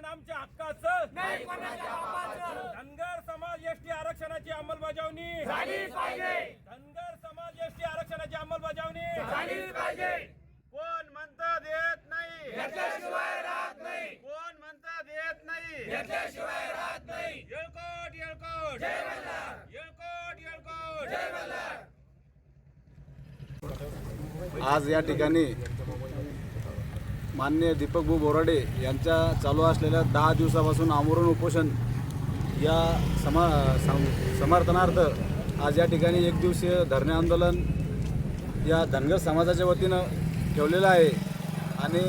आरक्षण आमच्या हक्काचं धनगर समाज एसटी आरक्षणाची अंमलबजावणी धनगर समाज एसटी आरक्षणाची अंमलबजावणी कोण म्हणता देत नाही? राहत नाही. कोण म्हणता देत नाही? येळकोट येळकोट. येळकोट येळकोट. आज या ठिकाणी माननीय दीपकभाऊ बोराडे यांच्या चालू असलेल्या दहा दिवसापासून आमरण उपोषण या समा समर्थनार्थ आज या ठिकाणी एक दिवसीय धरणे आंदोलन या धनगर समाजाच्या वतीनं ठेवलेलं आहे. आणि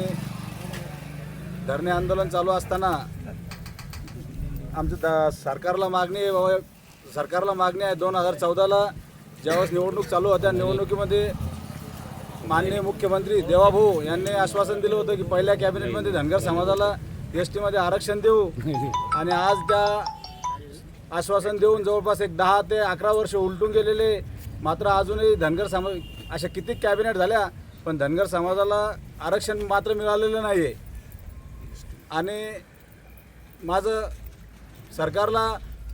धरणे आंदोलन चालू असताना आमचं द सरकारला मागणी आहे बाबा सरकारला मागणी आहे दोन हजार चौदाला ज्यावेळेस निवडणूक चालू होत्या निवडणुकीमध्ये माननीय मुख्यमंत्री देवाभाऊ यांनी आश्वासन दिलं होतं की पहिल्या कॅबिनेटमध्ये धनगर समाजाला एस टीमध्ये आरक्षण देऊ. आणि आज त्या आश्वासन देऊन जवळपास एक दहा ते अकरा वर्ष उलटून गेलेले. मात्र अजूनही धनगर समाज अशा किती कॅबिनेट झाल्या पण धनगर समाजाला आरक्षण मात्र मिळालेलं नाही आहे आणि माझं सरकारला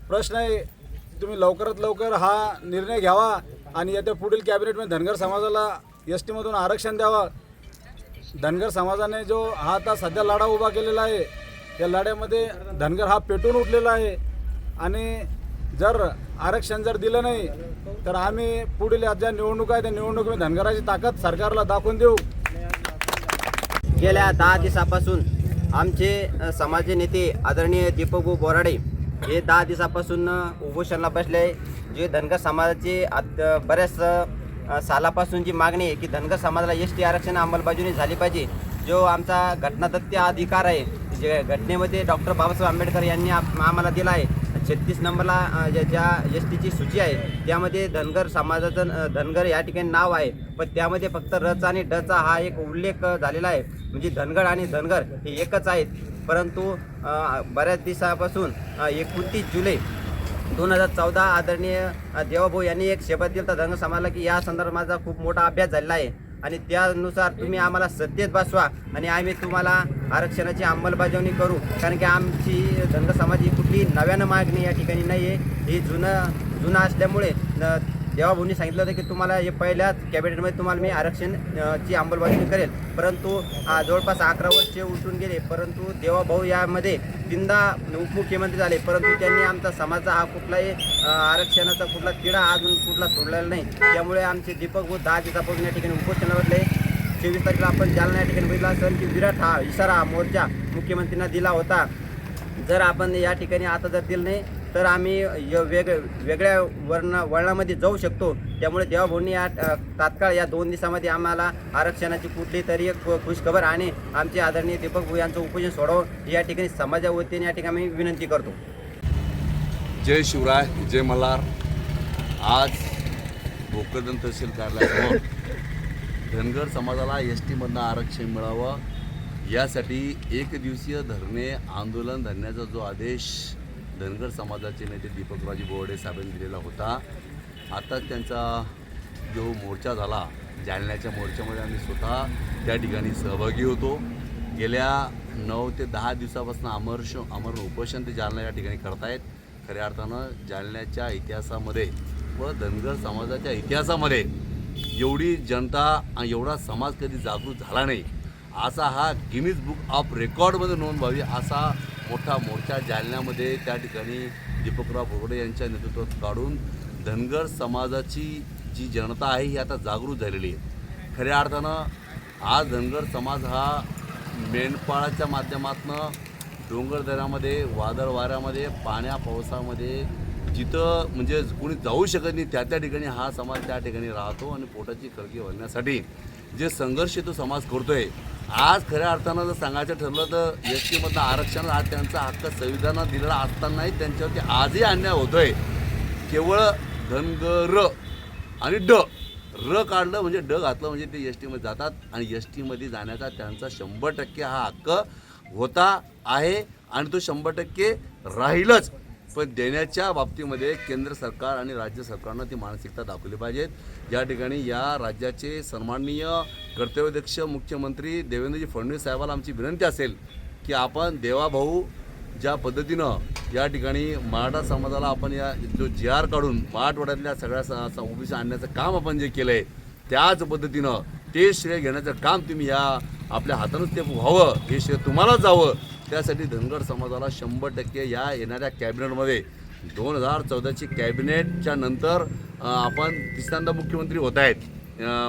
प्रश्न आहे तुम्ही लवकरात लवकर हा निर्णय घ्यावा आणि येत्या पुढील कॅबिनेटमध्ये धनगर समाजाला एस टीमधून आरक्षण द्यावं. धनगर समाजाने जो हा आता सध्या लढा उभा केलेला आहे या लढ्यामध्ये धनगर हा पेटून उठलेला आहे. आणि जर आरक्षण जर दिलं नाही तर आम्ही पुढील ज्या निवडणूक आहे त्या निवडणुकीमध्ये धनगराची ताकद सरकारला दाखवून देऊ. गेल्या दहा दिवसापासून आमचे अ, समाजचे नेते आदरणीय दीपकभाऊ बोराडे हे दहा दिवसापासून अ, उपोषणाला बसले जे धनगर समाजाचे आत बऱ्याच सालापासून जी मागणी आहे की धनगर समाजाला एस टी आरक्षण अंमलबजावणी झाली पाहिजे. जो आमचा घटनादत्य अधिकार आहे जे घटनेमध्ये डॉक्टर बाबासाहेब आंबेडकर यांनी आम्हाला दिला आहे. छत्तीस नंबरला ज्या ज्या एस टीची सूची आहे त्यामध्ये धनगर समाजाचं धनगर या ठिकाणी नाव आहे. पण त्यामध्ये फक्त रच आणि डचा हा एक उल्लेख झालेला आहे. म्हणजे धनगर आणि धनगर हे एकच आहेत. परंतु बऱ्याच दिवसापासून एकोणतीस जुलै दोन हजार चौदा आदरणीय देवाभाऊ यांनी एक शपथ दिला धनगर समाजाला की या संदर्भाचा खूप मोठा अभ्यास झालेला आहे. आणि त्यानुसार तुम्ही आम्हाला सत्तेत बसवा आणि आम्ही तुम्हाला आरक्षणाची अंमलबजावणी करू. कारण की आमची धनगर समाज ही कुठली नव्यानं मागणी या ठिकाणी नाही आहे ही जुनं जुनं असल्यामुळे तेव्हा देवाभाऊंनी सांगितलं होतं की तुम्हाला हे पहिल्याच कॅबिनेटमध्ये तुम्हाला मी आरक्षण ची अंमलबजावणी करेल. परंतु जवळपास अकरा वर्षे उलटून गेले. परंतु देवाभाऊ यामध्ये तीनदा उपमुख्यमंत्री झाले. परंतु त्यांनी आमचा समाजाचा हा कुठलाही आरक्षणाचा कुठला तिढा अजून कुठला सोडलेला नाही. त्यामुळे आमचे दीपक भाऊ दहा दिवसापासून या ठिकाणी उपोषणावर बसले चोवीस तारखेला आपण जालना या ठिकाणी बघितला असेल की विराट हा इशारा मोर्चा मुख्यमंत्र्यांना दिला होता. जर आपण या ठिकाणी आता जर दिलं नाही तर आम्ही य- वेग वेगळ्या वर्ण वळणामध्ये जाऊ शकतो. त्यामुळे देवाभाऊंनी या तात्काळ या दोन दिवसामध्ये आम्हाला आरक्षणाची कुठली तरी एक खुशखबर आणि आमचे आदरणीय दीपक भाऊ यांचं उपोषण सोडावं या ठिकाणी समाजा वतीने या ठिकाणी आम्ही विनंती करतो. जय शिवराय जय मल्हार. आज भोकरदन तहसील कार्यालयासमोर धनगर समाजाला एस टीमधनं आरक्षण मिळावं यासाठी एक दिवसीय धरणे आंदोलन धरण्याचा जो आदेश धनगर समाजाचे नेते दीपकराजी बोर्डे साहेबांनी दिलेला होता. आता त्यांचा जो मोर्चा झाला जालन्याच्या मोर्चामध्ये आम्ही स्वतः त्या ठिकाणी सहभागी होतो. गेल्या नऊ ते दहा दिवसापासून अमर्ष अमर उपोषण ते जालना या ठिकाणी करतायत. खऱ्या अर्थानं जालन्याच्या इतिहासामध्ये व धनगर समाजाच्या इतिहासामध्ये एवढी जनता आणि एवढा समाज कधी जागृत झाला नाही. असा हा गिनीज बुक ऑफ रेकॉर्डमध्ये नोंद व्हावी असा मोठा मोर्चा जालन्यामध्ये त्या ठिकाणी दीपकराव भोगडे यांच्या नेतृत्वात काढून धनगर समाजाची जी जनता आहे ही आता जागृत झालेली आहे. खऱ्या अर्थानं आज धनगर समाज हा मेंढपाळाच्या माध्यमातनं डोंगरदऱ्यामध्ये वादळ वाऱ्यामध्ये पाण्या पावसामध्ये जिथं म्हणजे कोणी जाऊ शकत नाही त्या त्या ठिकाणी हा समाज त्या ठिकाणी राहतो आणि पोटाची खळगी भरण्यासाठी जे संघर्ष तो समाज करतोय आज खऱ्या अर्थानं जर सांगायचं ठरलं तर एस टीमधलं आरक्षण हा त्यांचा हक्क संविधानात दिलेला असतानाही त्यांच्यावरती आजही अन्याय होतोय. केवळ धनगर आणि ड र काढलं म्हणजे ड घातलं म्हणजे ते एस टीमध्ये जातात आणि एस टीमध्ये जाण्याचा त्यांचा शंभर टक्के हा हक्क होता आहे आणि तो शंभर टक्के राहीलच. पण देण्याच्या बाबतीमध्ये केंद्र सरकार आणि राज्य सरकारनं ती मानसिकता दाखवली पाहिजेत. या ठिकाणी या राज्याचे सन्माननीय कर्तव्याध्यक्ष मुख्यमंत्री देवेंद्रजी फडणवीस साहेबाला आमची विनंती असेल की आपण देवाभाऊ ज्या पद्धतीनं या ठिकाणी मराठा समाजाला आपण या जो जी आर काढून मराठवाड्यातल्या सगळ्या ओबीसी आणण्याचं काम आपण जे केलं आहे त्याच पद्धतीनं ते श्रेय घेण्याचं काम तुम्ही या आपल्या हातानंच ते व्हावं हे श्रेय तुम्हालाच जावं. त्यासाठी धनगर समाजाला शंभर टक्के या येणाऱ्या कॅबिनेटमध्ये दोन हजार चौदाची कॅबिनेटच्या नंतर आपण तिसऱ्यांदा मुख्यमंत्री होत आहेत.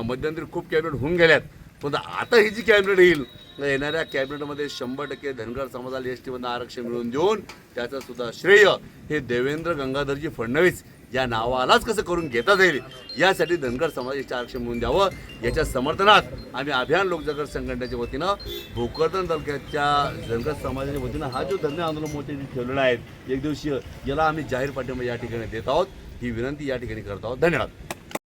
मध्यंतरी खूप कॅबिनेट होऊन गेल्यात. पण आता ही जी कॅबिनेट येईल येणाऱ्या कॅबिनेटमध्ये शंभर टक्के धनगर समाजाला एस टीमधनं आरक्षण मिळवून देऊन त्याचं सुद्धा श्रेय हे देवेंद्र गंगाधरजी फडणवीस या नावालाच कसं करून घेता येईल यासाठी धनगर समाजाचे आरक्षण म्हणून द्यावं. याच्या समर्थनात आम्ही अभियान लोकजागर संघटनेच्या वतीनं भोकरदन तालुक्याच्या धनगर समाजाच्या वतीनं हा जो धन्य आंदोलन मोठे ठेवलेला आहे एक दिवशीय याला आम्ही जाहीर पाठिंबा या ठिकाणी देत आहोत. ही विनंती या ठिकाणी करत आहोत. धन्यवाद.